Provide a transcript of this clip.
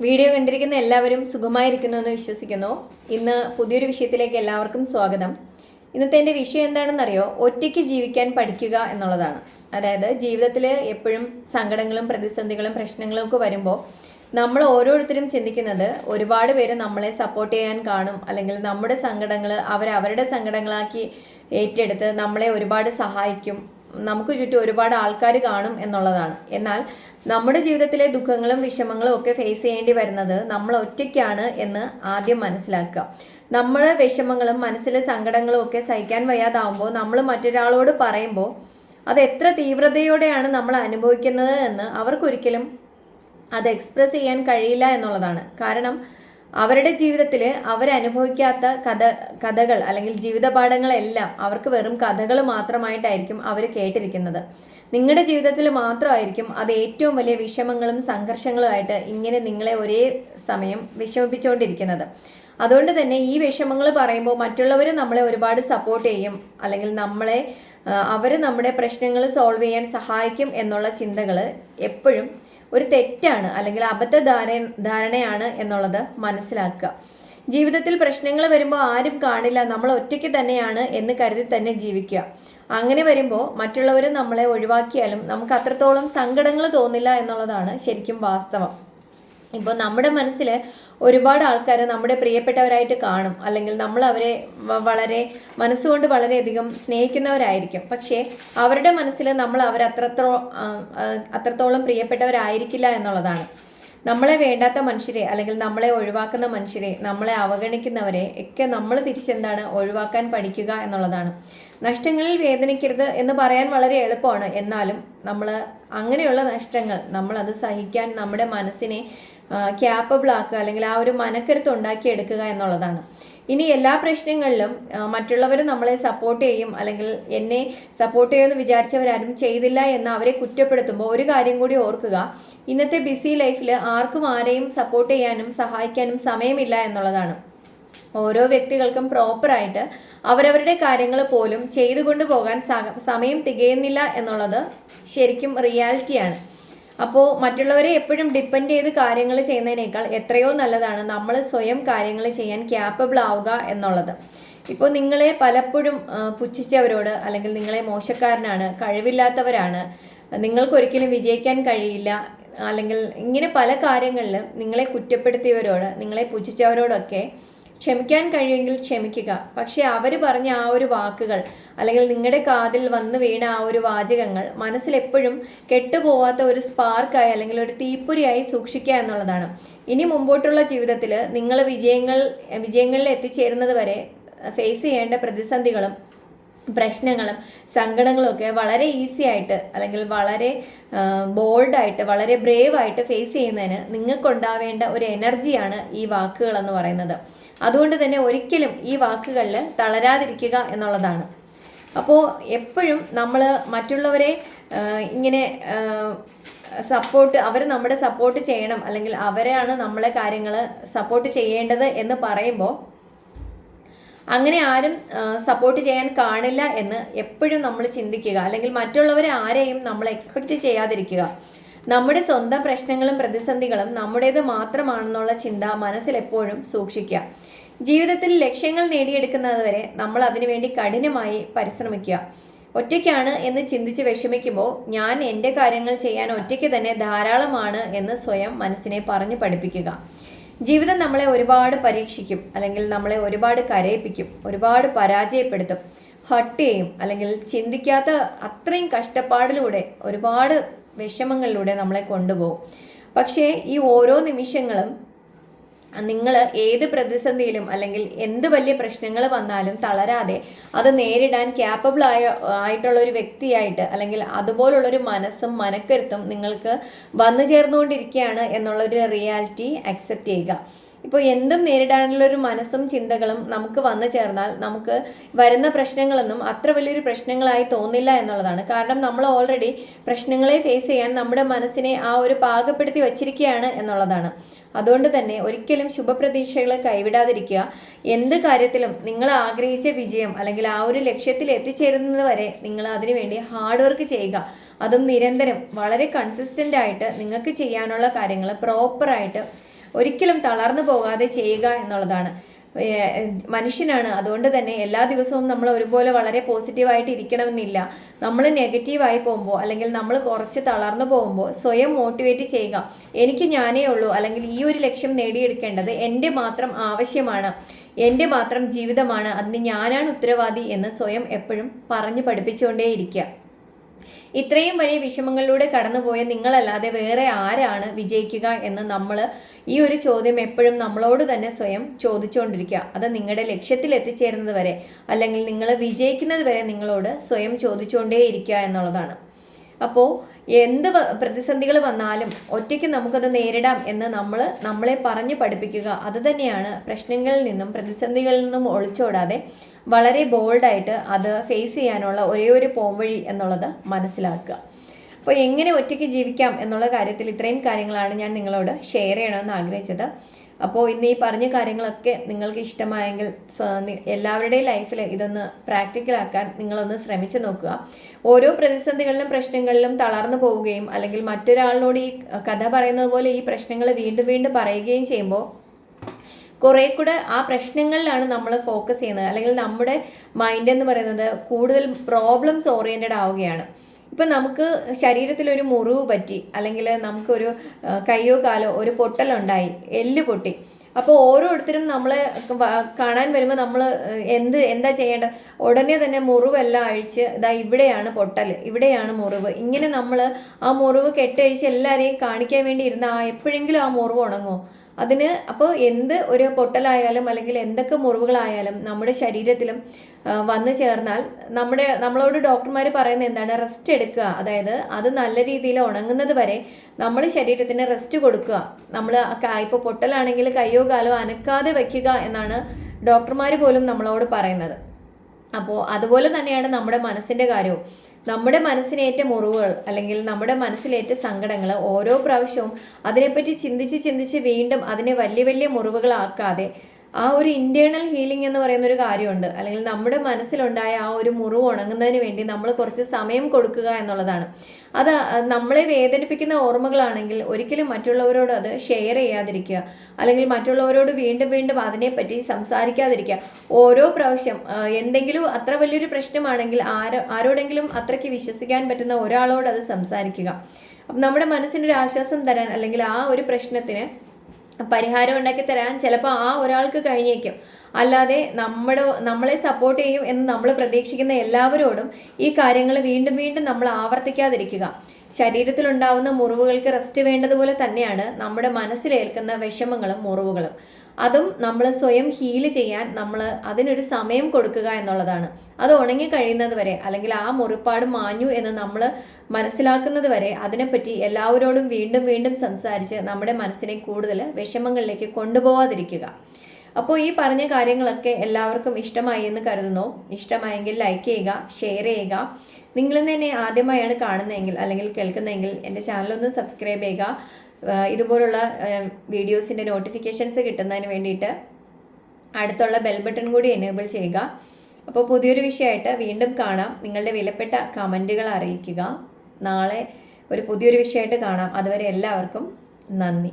Video കണ്ടിരിക്കുന്ന എല്ലാവരും സുഖമായിരിക്കുന്നു എന്ന് വിശ്വസിക്കുന്നു. ഇന്ന് പുതിയൊരു വിഷയത്തിലേക്ക് എല്ലാവർക്കും സ്വാഗതം. ഇന്നത്തെ എന്റെ വിഷയം എന്താണെന്നറിയോ? ഒറ്റയ്ക്ക് ജീവിക്കാൻ പഠിക്കുക എന്നുള്ളതാണ്. അതായത് ജീവിതത്തിൽ എപ്പോഴും സങ്കടങ്ങളും പ്രതിസന്ധികളും പ്രശ്നങ്ങളും ഒക്കെ വരുമ്പോൾ നമ്മൾ ഓരോരുത്തരും ചിന്തിക്കുന്നത് ഒരുപാട് പേര് നമ്മളെ സപ്പോർട്ട് ചെയ്യാൻ കാണും. അല്ലെങ്കിൽ നമ്മുടെ സങ്കടങ്ങൾ അവർ അവരുടെ സങ്കടങ്ങളാക്കി ഏറ്റെടുത്ത് നമ്മളെ ഒരുപാട് സഹായിക്കും. നമുക്ക് ചുറ്റും ഒരുപാട് ആൾക്കാർ കാണും എന്നുള്ളതാണ്. എന്നാൽ നമ്മുടെ ജീവിതത്തിലെ ദുഃഖങ്ങളും വിഷമങ്ങളും ഒക്കെ ഫേസ് ചെയ്യേണ്ടി വരുന്നത് നമ്മൾ ഒറ്റയ്ക്കാണ് എന്ന് ആദ്യം മനസ്സിലാക്കുക. നമ്മൾ വിഷമങ്ങളും മനസ്സിലെ സങ്കടങ്ങളും ഒക്കെ സഹിക്കാൻ വയ്യാതാവുമ്പോൾ നമ്മൾ മറ്റൊരാളോട് പറയുമ്പോൾ അത് എത്ര തീവ്രതയോടെയാണ് നമ്മൾ അനുഭവിക്കുന്നത് എന്ന് അവർക്കൊരിക്കലും അത് എക്സ്പ്രസ് ചെയ്യാൻ കഴിയില്ല എന്നുള്ളതാണ്. കാരണം അവരുടെ ജീവിതത്തിൽ അവരനുഭവിക്കാത്ത കഥ കഥകൾ അല്ലെങ്കിൽ ജീവിതപാഠങ്ങളെല്ലാം അവർക്ക് വെറും കഥകൾ മാത്രമായിട്ടായിരിക്കും അവർ കേട്ടിരിക്കുന്നത്. നിങ്ങളുടെ ജീവിതത്തിൽ മാത്രമായിരിക്കും അത് ഏറ്റവും വലിയ വിഷമങ്ങളും സംഘർഷങ്ങളുമായിട്ട് ഇങ്ങനെ നിങ്ങളെ ഒരേ സമയം വിഷമിപ്പിച്ചുകൊണ്ടിരിക്കുന്നത് അതുകൊണ്ട് തന്നെ ഈ വിഷമങ്ങൾ പറയുമ്പോൾ മറ്റുള്ളവർ നമ്മളെ ഒരുപാട് സപ്പോർട്ട് ചെയ്യും. അല്ലെങ്കിൽ നമ്മളെ അവർ നമ്മുടെ പ്രശ്നങ്ങൾ സോൾവ് ചെയ്യാൻ സഹായിക്കും എന്നുള്ള ചിന്തകൾ എപ്പോഴും ഒരു തെറ്റാണ് അല്ലെങ്കിൽ അബദ്ധ ധാര ധാരണയാണ് എന്നുള്ളത് മനസ്സിലാക്കുക. ജീവിതത്തിൽ പ്രശ്നങ്ങൾ വരുമ്പോൾ ആരും കാണില്ല നമ്മൾ ഒറ്റയ്ക്ക് തന്നെയാണ് എന്ന് കരുതി തന്നെ ജീവിക്കുക. അങ്ങനെ വരുമ്പോൾ മറ്റുള്ളവർ നമ്മളെ ഒഴിവാക്കിയാലും നമുക്ക് അത്രത്തോളം സങ്കടങ്ങൾ തോന്നില്ല എന്നുള്ളതാണ് ശരിക്കും വാസ്തവം. ഇപ്പോൾ നമ്മുടെ മനസ്സിൽ ഒരുപാട് ആൾക്കാർ നമ്മുടെ പ്രിയപ്പെട്ടവരായിട്ട് കാണും. അല്ലെങ്കിൽ നമ്മൾ അവരെ വളരെ മനസ്സുകൊണ്ട് വളരെയധികം സ്നേഹിക്കുന്നവരായിരിക്കും. പക്ഷേ അവരുടെ മനസ്സിൽ നമ്മൾ അവർ അത്രത്തോ അത്രത്തോളം പ്രിയപ്പെട്ടവരായിരിക്കില്ല എന്നുള്ളതാണ്. നമ്മളെ വേണ്ടാത്ത മനുഷ്യരെ അല്ലെങ്കിൽ നമ്മളെ ഒഴിവാക്കുന്ന മനുഷ്യരെ നമ്മളെ അവഗണിക്കുന്നവരെ ഒക്കെ നമ്മൾ തിരിച്ചെന്താണ്? ഒഴിവാക്കാൻ പഠിക്കുക എന്നുള്ളതാണ്. നഷ്ടങ്ങളിൽ വേദനിക്കരുത് എന്ന് പറയാൻ വളരെ എളുപ്പമാണ്. എന്നാലും നമ്മൾ അങ്ങനെയുള്ള നഷ്ടങ്ങൾ നമ്മളത് സഹിക്കാൻ നമ്മുടെ മനസ്സിനെ ക്യാപ്പബിൾ ആക്കുക അല്ലെങ്കിൽ ആ ഒരു മനക്കെടുത്ത് ഉണ്ടാക്കിയെടുക്കുക എന്നുള്ളതാണ്. ഇനി എല്ലാ പ്രശ്നങ്ങളിലും മറ്റുള്ളവർ നമ്മളെ സപ്പോർട്ട് ചെയ്യും അല്ലെങ്കിൽ എന്നെ സപ്പോർട്ട് ചെയ്യുമെന്ന് വിചാരിച്ചവരാരും ചെയ്തില്ല എന്ന് അവരെ കുറ്റപ്പെടുത്തുമ്പോൾ ഒരു കാര്യം കൂടി ഓർക്കുക. ഇന്നത്തെ ബിസി ലൈഫിൽ ആർക്കും ആരെയും സപ്പോർട്ട് ചെയ്യാനും സഹായിക്കാനും സമയമില്ല എന്നുള്ളതാണ്. ഓരോ വ്യക്തികൾക്കും പ്രോപ്പറായിട്ട് അവരവരുടെ കാര്യങ്ങൾ പോലും ചെയ്തു കൊണ്ടുപോകാൻ സമയം തികയുന്നില്ല എന്നുള്ളത് ശരിക്കും റിയാലിറ്റിയാണ് അപ്പോൾ മറ്റുള്ളവരെ എപ്പോഴും ഡിപ്പെൻഡ് ചെയ്ത് കാര്യങ്ങൾ ചെയ്യുന്നതിനേക്കാൾ എത്രയോ നല്ലതാണ് നമ്മൾ സ്വയം കാര്യങ്ങൾ ചെയ്യാൻ ക്യാപ്പബിൾ ആവുക എന്നുള്ളത്. ഇപ്പോൾ നിങ്ങളെ പലപ്പോഴും പുച്ഛിച്ചവരോട് അല്ലെങ്കിൽ നിങ്ങളെ മോശക്കാരനാണ് കഴിവില്ലാത്തവരാണ് നിങ്ങൾക്കൊരിക്കലും വിജയിക്കാൻ കഴിയില്ല അല്ലെങ്കിൽ ഇങ്ങനെ പല കാര്യങ്ങളിലും നിങ്ങളെ കുറ്റപ്പെടുത്തിയവരോട് നിങ്ങളെ പുച്ഛിച്ചവരോടൊക്കെ ക്ഷമിക്കാൻ കഴിയുമെങ്കിൽ ക്ഷമിക്കുക. പക്ഷെ അവർ പറഞ്ഞ ആ ഒരു വാക്കുകൾ അല്ലെങ്കിൽ നിങ്ങളുടെ കാതിൽ വന്നു വീണ ആ ഒരു വാചകങ്ങൾ മനസ്സിലെപ്പോഴും കെട്ടുപോവാത്ത ഒരു സ്പാർക്കായി അല്ലെങ്കിൽ ഒരു തീപ്പൊരിയായി സൂക്ഷിക്കുക എന്നുള്ളതാണ്. ഇനി മുമ്പോട്ടുള്ള ജീവിതത്തിൽ നിങ്ങൾ വിജയങ്ങൾ വിജയങ്ങളിൽ എത്തിച്ചേരുന്നത് വരെ ഫേസ് ചെയ്യേണ്ട പ്രതിസന്ധികളും പ്രശ്നങ്ങളും സങ്കടങ്ങളും ഒക്കെ വളരെ ഈസി ആയിട്ട് അല്ലെങ്കിൽ വളരെ ബോൾഡായിട്ട് വളരെ ബ്രേവ് ആയിട്ട് ഫേസ് ചെയ്യുന്നതിന് നിങ്ങൾക്കുണ്ടാവേണ്ട ഒരു എനർജിയാണ് ഈ വാക്കുകളെന്ന് പറയുന്നത്. അതുകൊണ്ട് തന്നെ ഒരിക്കലും ഈ വാക്കുകളിൽ തളരാതിരിക്കുക എന്നുള്ളതാണ്. അപ്പോൾ എപ്പോഴും നമ്മൾ മറ്റുള്ളവരെ ഇങ്ങനെ സപ്പോർട്ട് അവർ നമ്മുടെ സപ്പോർട്ട് ചെയ്യണം അല്ലെങ്കിൽ അവരെയാണ് നമ്മളെ കാര്യങ്ങൾ സപ്പോർട്ട് ചെയ്യേണ്ടത് എന്ന് പറയുമ്പോൾ അങ്ങനെ ആരും സപ്പോർട്ട് ചെയ്യാൻ കാണില്ല എന്ന് എപ്പോഴും നമ്മൾ ചിന്തിക്കുക. അല്ലെങ്കിൽ മറ്റുള്ളവരെ ആരെയും നമ്മൾ എക്സ്പെക്റ്റ് ചെയ്യാതിരിക്കുക. നമ്മുടെ സ്വന്തം പ്രശ്നങ്ങളും പ്രതിസന്ധികളും നമ്മുടേത് മാത്രമാണെന്നുള്ള ചിന്ത മനസ്സിൽ എപ്പോഴും സൂക്ഷിക്കുക. ജീവിതത്തിൽ ലക്ഷ്യങ്ങൾ നേടിയെടുക്കുന്നതുവരെ നമ്മൾ അതിനുവേണ്ടി കഠിനമായി പരിശ്രമിക്കുക. ഒറ്റയ്ക്കാണ് എന്ന് ചിന്തിച്ച് വിഷമിക്കുമ്പോൾ ഞാൻ എന്റെ കാര്യങ്ങൾ ചെയ്യാൻ ഒറ്റയ്ക്ക് തന്നെ ധാരാളമാണ് എന്ന് സ്വയം മനസ്സിനെ പറഞ്ഞു പഠിപ്പിക്കുക. ജീവിതം നമ്മളെ ഒരുപാട് പരീക്ഷിക്കും അല്ലെങ്കിൽ നമ്മളെ ഒരുപാട് കരയിപ്പിക്കും ഒരുപാട് പരാജയപ്പെടുത്തും ഹട്ട് ചെയ്യും അല്ലെങ്കിൽ ചിന്തിക്കാത്ത അത്രയും കഷ്ടപ്പാടിലൂടെ ഒരുപാട് വിഷമങ്ങളിലൂടെ നമ്മളെ കൊണ്ടുപോകും. പക്ഷേ ഈ ഓരോ നിമിഷങ്ങളും നിങ്ങൾ ഏത് പ്രതിസന്ധിയിലും അല്ലെങ്കിൽ എന്ത് വലിയ പ്രശ്നങ്ങൾ വന്നാലും തളരാതെ അത് നേരിടാൻ ക്യാപ്പബിൾ ആയ ആയിട്ടുള്ള ഒരു വ്യക്തിയായിട്ട് അല്ലെങ്കിൽ അതുപോലുള്ളൊരു മനസ്സും മനക്കരുത്തും നിങ്ങൾക്ക് വന്നു ചേർന്നുകൊണ്ടിരിക്കുകയാണ് എന്നുള്ളൊരു റിയാലിറ്റി അക്സെപ്റ്റ് ചെയ്യുക. ഇപ്പോൾ എന്തും നേരിടാനുള്ള ഒരു മനസ്സും ചിന്തകളും നമുക്ക് വന്നു ചേർന്നാൽ നമുക്ക് വരുന്ന പ്രശ്നങ്ങളൊന്നും അത്ര വലിയൊരു പ്രശ്നങ്ങളായി തോന്നില്ല എന്നുള്ളതാണ്. കാരണം നമ്മൾ ഓൾറെഡി പ്രശ്നങ്ങളെ ഫേസ് ചെയ്യാൻ നമ്മുടെ മനസ്സിനെ ആ ഒരു പാകപ്പെടുത്തി വച്ചിരിക്കുകയാണ് എന്നുള്ളതാണ്. അതുകൊണ്ട് തന്നെ ഒരിക്കലും ശുഭപ്രതീക്ഷകൾ കൈവിടാതിരിക്കുക. എന്ത് കാര്യത്തിലും നിങ്ങൾ ആഗ്രഹിച്ച വിജയം അല്ലെങ്കിൽ ആ ഒരു ലക്ഷ്യത്തിൽ എത്തിച്ചേരുന്നത് വരെ നിങ്ങൾ അതിനുവേണ്ടി ഹാർഡ് വർക്ക് ചെയ്യുക. അതും നിരന്തരം വളരെ കൺസിസ്റ്റന്റ് ആയിട്ട് നിങ്ങൾക്ക് ചെയ്യാനുള്ള കാര്യങ്ങൾ പ്രോപ്പറായിട്ട് ഒരിക്കലും തളർന്നു പോകാതെ ചെയ്യുക എന്നുള്ളതാണ്. മനുഷ്യനാണ്. അതുകൊണ്ട് തന്നെ എല്ലാ ദിവസവും നമ്മൾ ഒരുപോലെ വളരെ പോസിറ്റീവായിട്ട് ഇരിക്കണമെന്നില്ല. നമ്മൾ നെഗറ്റീവായി പോകുമ്പോൾ അല്ലെങ്കിൽ നമ്മൾ കുറച്ച് തളർന്നു പോകുമ്പോൾ സ്വയം മോട്ടിവേറ്റ് ചെയ്യുക. എനിക്ക് ഞാനേ ഉള്ളൂ. അല്ലെങ്കിൽ ഈ ഒരു ലക്ഷ്യം നേടിയെടുക്കേണ്ടത് എന്റെ മാത്രം ആവശ്യമാണ്. എന്റെ മാത്രം ജീവിതമാണ്. അതിന് ഞാനാണ് ഉത്തരവാദി എന്ന് സ്വയം എപ്പോഴും പറഞ്ഞു പഠിപ്പിച്ചുകൊണ്ടേയിരിക്കുക. ഇത്രയും വലിയ വിഷമങ്ങളിലൂടെ കടന്നുപോയ നിങ്ങളല്ലാതെ വേറെ ആരാണ് വിജയിക്കുക എന്ന് നമ്മൾ ഈ ഒരു ചോദ്യം എപ്പോഴും നമ്മളോട് തന്നെ സ്വയം ചോദിച്ചുകൊണ്ടിരിക്കുക അത് നിങ്ങളുടെ ലക്ഷ്യത്തിൽ എത്തിച്ചേരുന്നത് വരെ അല്ലെങ്കിൽ നിങ്ങൾ വിജയിക്കുന്നത് വരെ നിങ്ങളോട് സ്വയം ചോദിച്ചുകൊണ്ടേ ഇരിക്കുക എന്നുള്ളതാണ്. അപ്പോൾ എന്ത് പ്രതിസന്ധികൾ വന്നാലും ഒറ്റയ്ക്ക് നമുക്കത് നേരിടാം എന്ന് നമ്മൾ നമ്മളെ പറഞ്ഞ് പഠിപ്പിക്കുക. അതുതന്നെയാണ് പ്രശ്നങ്ങളിൽ നിന്നും പ്രതിസന്ധികളിൽ നിന്നും ഒളിച്ചോടാതെ വളരെ ബോൾഡായിട്ട് അത് ഫേസ് ചെയ്യാനുള്ള ഒരേ ഒരു പോംവഴി എന്നുള്ളത് മനസ്സിലാക്കുക. അപ്പോൾ എങ്ങനെ ഒറ്റയ്ക്ക് ജീവിക്കാം എന്നുള്ള കാര്യത്തിൽ ഇത്രയും കാര്യങ്ങളാണ് ഞാൻ നിങ്ങളോട് ഷെയർ ചെയ്യണമെന്ന് ആഗ്രഹിച്ചത്. അപ്പോൾ ഇന്ന് ഈ പറഞ്ഞ കാര്യങ്ങളൊക്കെ നിങ്ങൾക്ക് ഇഷ്ടമായെങ്കിൽ എല്ലാവരുടെയും ലൈഫിൽ ഇതൊന്ന് പ്രാക്ടിക്കലാക്കാൻ നിങ്ങളൊന്ന് ശ്രമിച്ചു നോക്കുക. ഓരോ പ്രതിസന്ധികളിലും പ്രശ്നങ്ങളിലും തളർന്നു പോവുകയും അല്ലെങ്കിൽ മറ്റൊരാളിനോട് ഈ കഥ പറയുന്നത് പോലെ ഈ പ്രശ്നങ്ങൾ വീണ്ടും വീണ്ടും പറയുകയും ചെയ്യുമ്പോൾ കുറേ കൂടെ ആ പ്രശ്നങ്ങളിലാണ് നമ്മൾ ഫോക്കസ് ചെയ്യുന്നത്. അല്ലെങ്കിൽ നമ്മുടെ മൈൻഡ് എന്ന് പറയുന്നത് കൂടുതൽ പ്രോബ്ലംസ് ഓറിയന്റഡ് ആവുകയാണ്. ഇപ്പം നമുക്ക് ശരീരത്തിലൊരു മുറിവ് പറ്റി അല്ലെങ്കിൽ നമുക്കൊരു കയ്യോ കാലോ ഒരു പൊട്ടലുണ്ടായി എല്ല് പൊട്ടി. അപ്പോൾ ഓരോരുത്തരും നമ്മളെ കാണാൻ വരുമ്പോൾ നമ്മൾ എന്ത് എന്താ ചെയ്യേണ്ടത്? ഉടനെ തന്നെ മുറിവെല്ലാം അഴിച്ച് ഇതാ ഇവിടെയാണ് പൊട്ടൽ ഇവിടെയാണ് മുറിവ്. ഇങ്ങനെ നമ്മൾ ആ മുറിവ് കെട്ടഴിച്ച് എല്ലാവരെയും കാണിക്കാൻ വേണ്ടി ഇരുന്ന ആ എപ്പോഴെങ്കിലും ആ മുറിവ് ഉണങ്ങുമോ? അതിന് അപ്പോൾ എന്ത് ഒരു പൊട്ടലായാലും അല്ലെങ്കിൽ എന്തൊക്കെ മുറിവുകളായാലും നമ്മുടെ ശരീരത്തിലും വന്നു ചേർന്നാൽ നമ്മുടെ നമ്മളോട് ഡോക്ടർമാർ പറയുന്നത് എന്താണ്? റെസ്റ്റ് എടുക്കുക. അതായത് അത് നല്ല രീതിയിൽ ഉണങ്ങുന്നത് വരെ നമ്മൾ ശരീരത്തിന് റെസ്റ്റ് കൊടുക്കുക. നമ്മൾ ഇപ്പോൾ പൊട്ടലാണെങ്കിൽ കയ്യോ കാലോ അനക്കാതെ വയ്ക്കുക എന്നാണ് ഡോക്ടർമാർ പോലും നമ്മളോട് പറയുന്നത്. അപ്പോൾ അതുപോലെ തന്നെയാണ് നമ്മുടെ മനസ്സിന്റെ കാര്യവും. നമ്മുടെ മനസ്സിനേറ്റ മുറിവുകൾ അല്ലെങ്കിൽ നമ്മുടെ മനസ്സിലേറ്റ സങ്കടങ്ങൾ ഓരോ പ്രാവശ്യവും അതിനെപ്പറ്റി ചിന്തിച്ച് ചിന്തിച്ച് വീണ്ടും അതിനെ വലിയ വലിയ മുറിവുകളാക്കാതെ ആ ഒരു ഇന്റേണൽ ഹീലിംഗ് എന്ന് പറയുന്ന ഒരു കാര്യമുണ്ട്. അല്ലെങ്കിൽ നമ്മുടെ മനസ്സിലുണ്ടായ ആ ഒരു മുറിവ് ഉണങ്ങുന്നതിന് വേണ്ടി നമ്മൾ കുറച്ച് സമയം കൊടുക്കുക എന്നുള്ളതാണ്. അത് നമ്മളെ വേദനിപ്പിക്കുന്ന ഓർമ്മകളാണെങ്കിൽ ഒരിക്കലും മറ്റുള്ളവരോട് അത് ഷെയർ ചെയ്യാതിരിക്കുക. അല്ലെങ്കിൽ മറ്റുള്ളവരോട് വീണ്ടും വീണ്ടും അതിനെപ്പറ്റി സംസാരിക്കാതിരിക്കുക. ഓരോ പ്രാവശ്യം എന്തെങ്കിലും അത്ര വലിയൊരു പ്രശ്നമാണെങ്കിൽ ആരോ ആരോടെങ്കിലും അത്രയ്ക്ക് വിശ്വസിക്കാൻ പറ്റുന്ന ഒരാളോട് അത് സംസാരിക്കുക. അപ്പം നമ്മുടെ മനസ്സിനൊരു ആശ്വാസം തരാൻ അല്ലെങ്കിൽ ആ ഒരു പ്രശ്നത്തിന് പരിഹാരം ഉണ്ടാക്കി തരാൻ ചിലപ്പോൾ ആ ഒരാൾക്ക് കഴിഞ്ഞേക്കും. അല്ലാതെ നമ്മുടെ നമ്മളെ സപ്പോർട്ട് ചെയ്യും എന്ന് നമ്മൾ പ്രതീക്ഷിക്കുന്ന എല്ലാവരോടും ഈ കാര്യങ്ങൾ വീണ്ടും വീണ്ടും നമ്മൾ ആവർത്തിക്കാതിരിക്കുക. ശരീരത്തിലുണ്ടാവുന്ന മുറിവുകൾക്ക് റെസ്റ്റ് വേണ്ടതുപോലെ തന്നെയാണ് നമ്മുടെ മനസ്സിലേൽക്കുന്ന വിഷമങ്ങളും മുറിവുകളും. അതും നമ്മൾ സ്വയം ഹീൽ ചെയ്യാൻ നമ്മൾ അതിനൊരു സമയം കൊടുക്കുക എന്നുള്ളതാണ്. അത് ഉണങ്ങി കഴിയുന്നത് വരെ അല്ലെങ്കിൽ ആ മുറിപ്പാട് മാഞ്ഞു എന്ന് നമ്മൾ മനസ്സിലാക്കുന്നത് വരെ അതിനെപ്പറ്റി എല്ലാവരോടും വീണ്ടും വീണ്ടും സംസാരിച്ച് നമ്മുടെ മനസ്സിനെ കൂടുതൽ വിഷമങ്ങളിലേക്ക് കൊണ്ടുപോകാതിരിക്കുക അപ്പോൾ ഈ പറഞ്ഞ കാര്യങ്ങളൊക്കെ എല്ലാവർക്കും ഇഷ്ടമായി എന്ന് കരുതുന്നു. ഇഷ്ടമായെങ്കിൽ ലൈക്ക് ചെയ്യുക ഷെയർ ചെയ്യുക. നിങ്ങൾ തന്നെ ആദ്യമായാണ് കാണുന്നതെങ്കിൽ അല്ലെങ്കിൽ കേൾക്കുന്നതെങ്കിൽ എന്റെ ചാനലൊന്ന് സബ്സ്ക്രൈബ് ചെയ്യുക. ഇതുപോലുള്ള വീഡിയോസിന്റെ നോട്ടിഫിക്കേഷൻസ് കിട്ടുന്നതിന് വേണ്ടിയിട്ട് അടുത്തുള്ള ബെൽ ബട്ടൺ കൂടി എനേബിൾ ചെയ്യുക. അപ്പോൾ പുതിയൊരു വിഷയമായിട്ട് വീണ്ടും കാണാം. നിങ്ങളുടെ വിലപ്പെട്ട കമന്റുകൾ അറിയിക്കുക. നാളെ ഒരു പുതിയൊരു വിഷയമായിട്ട് കാണാം. അതുവരെ എല്ലാവർക്കും നന്ദി.